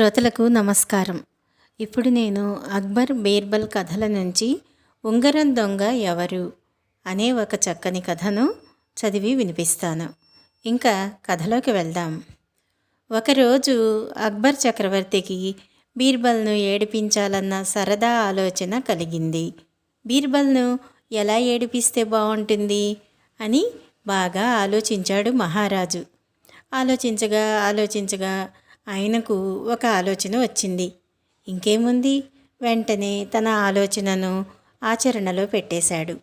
శ్రోతలకు నమస్కారం. ఇప్పుడు నేను అక్బర్ బీర్బల్ కథల నుంచి ఉంగరం దొంగ ఎవరు అనే ఒక చక్కని కథను చదివి వినిపిస్తాను. ఇంకా కథలోకి వెళ్దాం. ఒకరోజు అక్బర్ చక్రవర్తికి బీర్బల్ను ఏడిపించాలన్న సరదా ఆలోచన కలిగింది. బీర్బల్ను ఎలా ఏడిపిస్తే బాగుంటుంది అని బాగా ఆలోచించాడు మహారాజు. ఆలోచించగా ఆలోచించగా ఆయనకు ఒక ఆలోచన వచ్చింది. ఇంకేముంది? వెంటనే తన ఆలోచనను ఆచరణలో పెట్టేశాడు.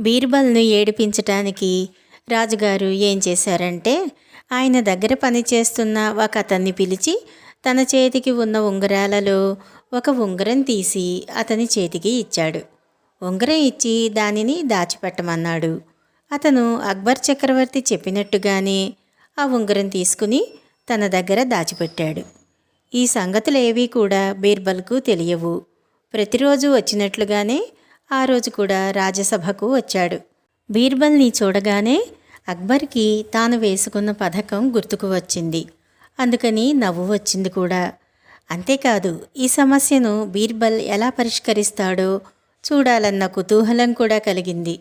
బీర్బల్ను ఏడిపించటానికి రాజుగారు ఏం చేశారంటే ఆయన దగ్గర పనిచేస్తున్న ఒక అతన్ని పిలిచి తన చేతికి ఉన్న ఉంగరాలలో ఒక ఉంగరం తీసి అతని చేతికి ఇచ్చాడు. ఉంగరం ఇచ్చి దానిని దాచిపెట్టమన్నాడు. అతను అక్బర్ చక్రవర్తి చెప్పినట్టుగానే ఆ ఉంగరం తీసుకుని తన దగ్గర దాచిపెట్టాడు. ఈ సంగతులేవీ కూడా బీర్బల్కు తెలియవు. ప్రతిరోజు వచ్చినట్లుగానే ఆ రోజు కూడా రాజ్యసభకు వచ్చాడు. బీర్బల్ని చూడగానే అక్బర్కి తాను వేసుకున్న పథకం గుర్తుకు వచ్చింది. అందుకని నవ్వు వచ్చింది కూడా. అంతేకాదు ఈ సమస్యను బీర్బల్ ఎలా పరిష్కరిస్తాడో చూడాలన్న కుతూహలం కూడా కలిగింది.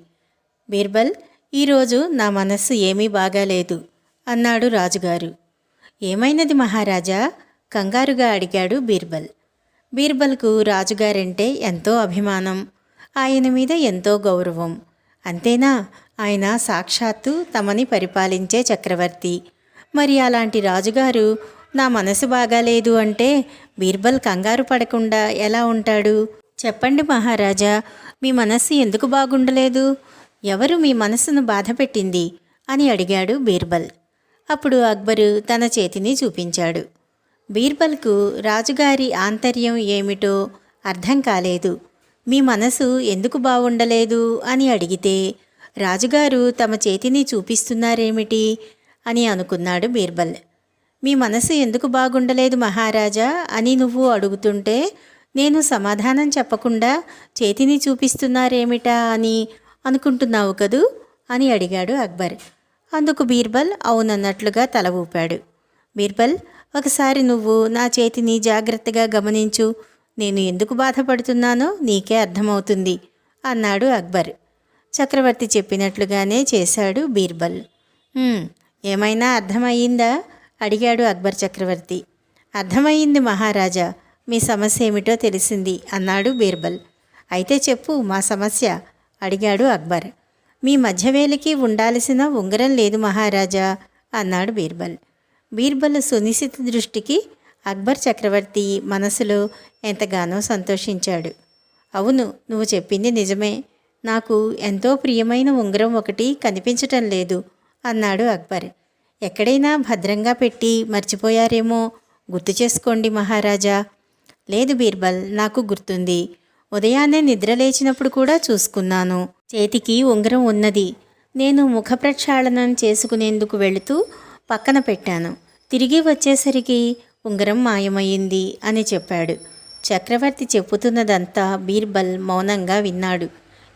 బీర్బల్ ఈరోజు నా మనస్సు ఏమీ బాగాలేదు అన్నాడు రాజుగారు. ఏమైనది మహారాజా? కంగారుగా అడిగాడు బీర్బల్. బీర్బల్కు రాజుగారంటే ఎంతో అభిమానం ఆయన మీద ఎంతో గౌరవం. అంతేనా? ఆయన సాక్షాత్తు తమని పరిపాలించే చక్రవర్తి. మరి అలాంటి రాజుగారు నా మనసు బాగాలేదు అంటే బీర్బల్ కంగారు పడకుండా ఎలా ఉంటాడు? చెప్పండి మహారాజా మీ మనస్సు ఎందుకు బాగుండలేదు? ఎవరు మీ మనసును బాధపెట్టింది? అని అడిగాడు బీర్బల్. అప్పుడు అక్బరు తన చేతిని చూపించాడు. బీర్బల్కు రాజుగారి ఆంతర్యం ఏమిటో అర్థం కాలేదు. మీ మనసు ఎందుకు బాగుండలేదు అని అడిగితే రాజుగారు తమ చేతిని చూపిస్తున్నారేమిటి? అని అనుకున్నాడు బీర్బల్. మీ మనసు ఎందుకు బాగుండలేదు మహారాజా? అని నువ్వు అడుగుతుంటే నేను సమాధానం చెప్పకుండా చేతిని చూపిస్తున్నారేమిటా అని అనుకుంటున్నావు కదూ? అని అడిగాడు అక్బర్. అందుకు బీర్బల్ అవునన్నట్లుగా తల ఊపాడు. బీర్బల్ ఒకసారి నువ్వు నా చేతిని జాగ్రత్తగా గమనించు. నేను ఎందుకు బాధపడుతున్నానో నీకే అర్థమవుతుంది అన్నాడు అక్బర్. చక్రవర్తి చెప్పినట్లుగానే చేశాడు బీర్బల్. ఏమైనా అర్థమయ్యిందా? అడిగాడు అక్బర్ చక్రవర్తి. అర్థమయ్యింది మహారాజా మీ సమస్య ఏమిటో తెలిసింది అన్నాడు బీర్బల్. అయితే చెప్పు మా సమస్య అడిగాడు అక్బర్. మీ మధ్యవేలికి ఉండాల్సిన ఉంగరం లేదు మహారాజా అన్నాడు బీర్బల్. బీర్బల్ సునిశ్చిత దృష్టికి అక్బర్ చక్రవర్తి మనసులో ఎంతగానో సంతోషించాడు. అవును నువ్వు చెప్పింది నిజమే. నాకు ఎంతో ప్రియమైన ఉంగరం ఒకటి కనిపించటం లేదు అన్నాడు అక్బర్. ఎక్కడైనా భద్రంగా పెట్టి మర్చిపోయారేమో గుర్తు చేసుకోండి మహారాజా. లేదు బీర్బల్ నాకు గుర్తుంది. ఉదయాన్నే నిద్ర లేచినప్పుడు కూడా చూసుకున్నాను. చేతికి ఉంగరం ఉన్నది. నేను ముఖ ప్రక్షాళనం చేసుకునేందుకు వెళుతూ పక్కన పెట్టాను. తిరిగి వచ్చేసరికి ఉంగరం మాయమయ్యింది అని చెప్పాడు. చక్రవర్తి చెప్పుతున్నదంతా బీర్బల్ మౌనంగా విన్నాడు.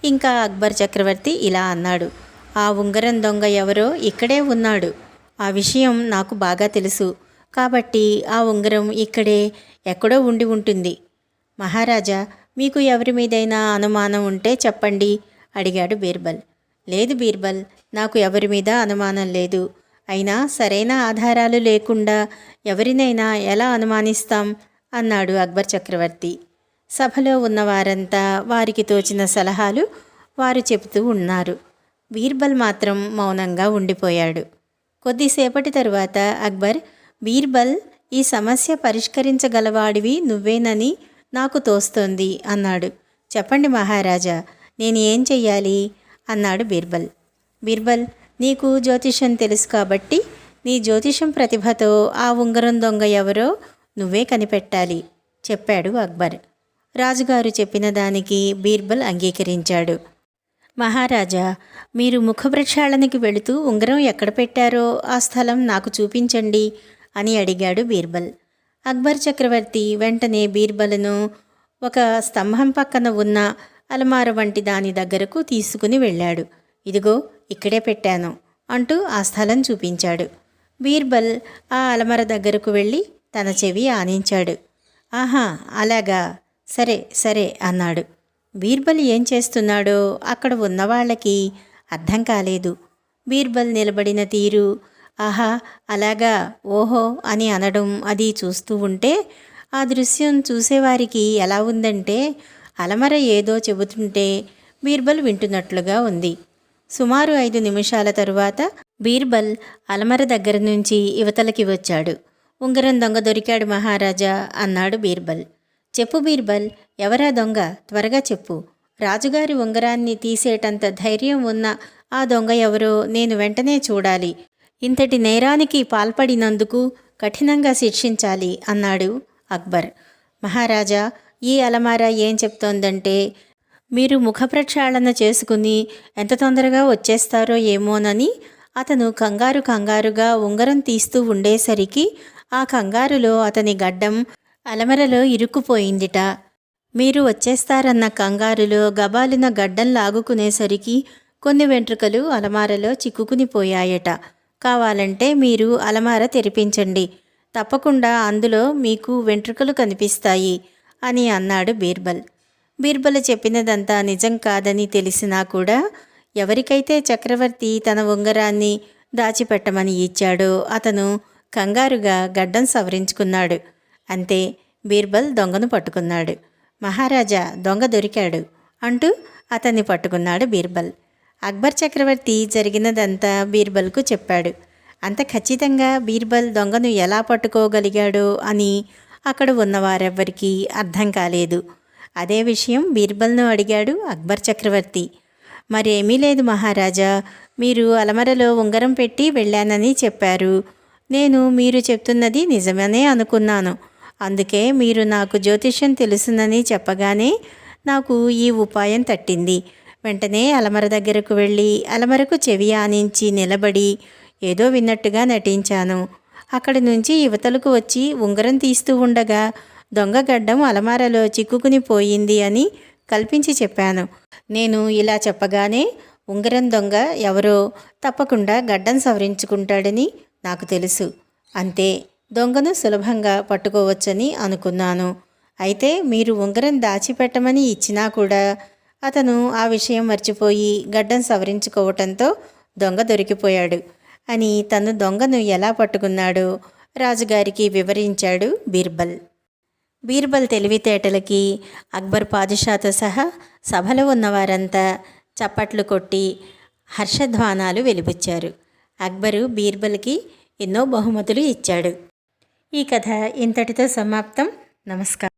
ఇంకా అక్బర్ చక్రవర్తి ఇలా అన్నాడు. ఆ ఉంగరం దొంగ ఎవరో ఇక్కడే ఉన్నాడు. ఆ విషయం నాకు బాగా తెలుసు. కాబట్టి ఆ ఉంగరం ఇక్కడే ఎక్కడో ఉండి ఉంటుంది. మహారాజా మీకు ఎవరి మీదైనా అనుమానం ఉంటే చెప్పండి అడిగాడు బీర్బల్. లేదు బీర్బల్ నాకు ఎవరి మీద అనుమానం లేదు. అయినా సరైన ఆధారాలు లేకుండా ఎవరినైనా ఎలా అనుమానిస్తాం? అన్నాడు అక్బర్ చక్రవర్తి. సభలో ఉన్న వారంతా వారికి తోచిన సలహాలు వారు చెబుతూ ఉన్నారు. బీర్బల్ మాత్రం మౌనంగా ఉండిపోయాడు. కొద్దిసేపటి తరువాత అక్బర్ బీర్బల్ ఈ సమస్య పరిష్కరించగలవాడివి నువ్వేనని నాకు తోస్తోంది అన్నాడు. చెప్పండి మహారాజా నేను ఏం చెయ్యాలి? అన్నాడు బీర్బల్. బీర్బల్ నీకు జ్యోతిషం తెలుసు కాబట్టి నీ జ్యోతిషం ప్రతిభతో ఆ ఉంగరం దొంగ ఎవరో నువ్వే కనిపెట్టాలి చెప్పాడు అక్బర్. రాజుగారు చెప్పిన దానికి బీర్బల్ అంగీకరించాడు. మహారాజా మీరు ముఖ ప్రక్షాళనకి వెళుతూ ఉంగరం ఎక్కడ పెట్టారో ఆ స్థలం నాకు చూపించండి అని అడిగాడు బీర్బల్. అక్బర్ చక్రవర్తి వెంటనే బీర్బల్ను ఒక స్తంభం పక్కన ఉన్న అలమార వంటి దాని దగ్గరకు తీసుకుని వెళ్ళాడు. ఇదిగో ఇక్కడే పెట్టాను అంటూ ఆ స్థలం చూపించాడు. బీర్బల్ ఆ అలమర దగ్గరకు వెళ్ళి తన చెవి ఆనించాడు. ఆహా అలాగా. సరే సరే అన్నాడు. బీర్బల్ ఏం చేస్తున్నాడో అక్కడ ఉన్నవాళ్ళకి అర్థం కాలేదు. బీర్బల్ నిలబడిన తీరు ఆహా అలాగా ఓహో అని అనడం అది చూస్తూ ఉంటే ఆ దృశ్యం చూసేవారికి ఎలా ఉందంటే అలమర ఏదో చెబుతుంటే బీర్బల్ వింటున్నట్లుగా ఉంది. సుమారు ఐదు నిమిషాల తరువాత బీర్బల్ అలమర దగ్గర నుంచి యువతలకి వచ్చాడు. ఉంగరం దొంగ దొరికాడు మహారాజా అన్నాడు బీర్బల్. చెప్పు బీర్బల్ ఎవరా దొంగ? త్వరగా చెప్పు. రాజుగారి ఉంగరాన్ని తీసేటంత ధైర్యం ఉన్న ఆ దొంగ ఎవరో నేను వెంటనే చూడాలి. ఇంతటి నేరానికి పాల్పడినందుకు కఠినంగా శిక్షించాలి అన్నాడు అక్బర్. మహారాజా ఈ అలమారా ఏం చెప్తోందంటే మీరు ముఖ ప్రక్షాళన చేసుకుని ఎంత తొందరగా వచ్చేస్తారో ఏమోనని అతను కంగారు కంగారుగా ఉంగరం తీస్తూ ఉండేసరికి ఆ కంగారులో అతని గడ్డం అలమరలో ఇరుక్కుపోయిందిట. మీరు వచ్చేస్తారన్న కంగారులో గబాలిన గడ్డం లాగుకునేసరికి కొన్ని వెంట్రుకలు అలమారలో చిక్కుకుని పోయాయట. కావాలంటే మీరు అలమార తెరిపించండి. తప్పకుండా అందులో మీకు వెంట్రుకలు కనిపిస్తాయి అని అన్నాడు బీర్బల్. బీర్బల్ చెప్పినదంతా నిజం కాదని తెలిసినా కూడా ఎవరికైతే చక్రవర్తి తన ఉంగరాన్ని దాచిపెట్టమని ఇచ్చాడో అతను కంగారుగా గడ్డం సవరించుకున్నాడు. అంతే బీర్బల్ దొంగను పట్టుకున్నాడు. మహారాజా దొంగ దొరికాడు అంటూ అతన్ని పట్టుకున్నాడు బీర్బల్. అక్బర్ చక్రవర్తి జరిగినదంతా బీర్బల్కు చెప్పాడు. అంత ఖచ్చితంగా బీర్బల్ దొంగను ఎలా పట్టుకోగలిగాడో అని అక్కడ ఉన్నవారెవ్వరికీ అర్థం కాలేదు. అదే విషయం బీర్బల్ను అడిగాడు అక్బర్ చక్రవర్తి. మరేమీ లేదు మహారాజా మీరు అలమరలో ఉంగరం పెట్టి వెళ్ళానని చెప్పారు. నేను మీరు చెప్తున్నది నిజమనే అనుకున్నాను. అందుకే మీరు నాకు జ్యోతిష్యం తెలుసునని చెప్పగానే నాకు ఈ ఉపాయం తట్టింది. వెంటనే అలమర దగ్గరకు వెళ్ళి అలమరకు చెవి ఆనించి నిలబడి ఏదో విన్నట్టుగా నటించాను. అక్కడి నుంచి యువతలకు వచ్చి ఉంగరం తీస్తూ ఉండగా దొంగ గడ్డం అలమారలో చిక్కుకుని పోయింది అని కల్పించి చెప్పాను. నేను ఇలా చెప్పగానే ఉంగరం దొంగ ఎవరో తప్పకుండా గడ్డం సవరించుకుంటాడని నాకు తెలుసు. అంతే దొంగను సులభంగా పట్టుకోవచ్చని అనుకున్నాను. అయితే మీరు ఉంగరం దాచిపెట్టమని ఇచ్చినా కూడా అతను ఆ విషయం మర్చిపోయి గడ్డం సవరించుకోవటంతో దొంగ దొరికిపోయాడు అని తను దొంగను ఎలా పట్టుకున్నాడో రాజుగారికి వివరించాడు బీర్బల్. బీర్బల్ తెలివితేటలకి అక్బర్ పాదుషాతో సహా సభలో ఉన్నవారంతా చప్పట్లు కొట్టి హర్షధ్వానాలు వెలిబుచ్చారు అక్బరు బీర్బల్కి ఎన్నో బహుమతులు ఇచ్చాడు. ఈ కథ ఇంతటితో సమాప్తం. నమస్కారం.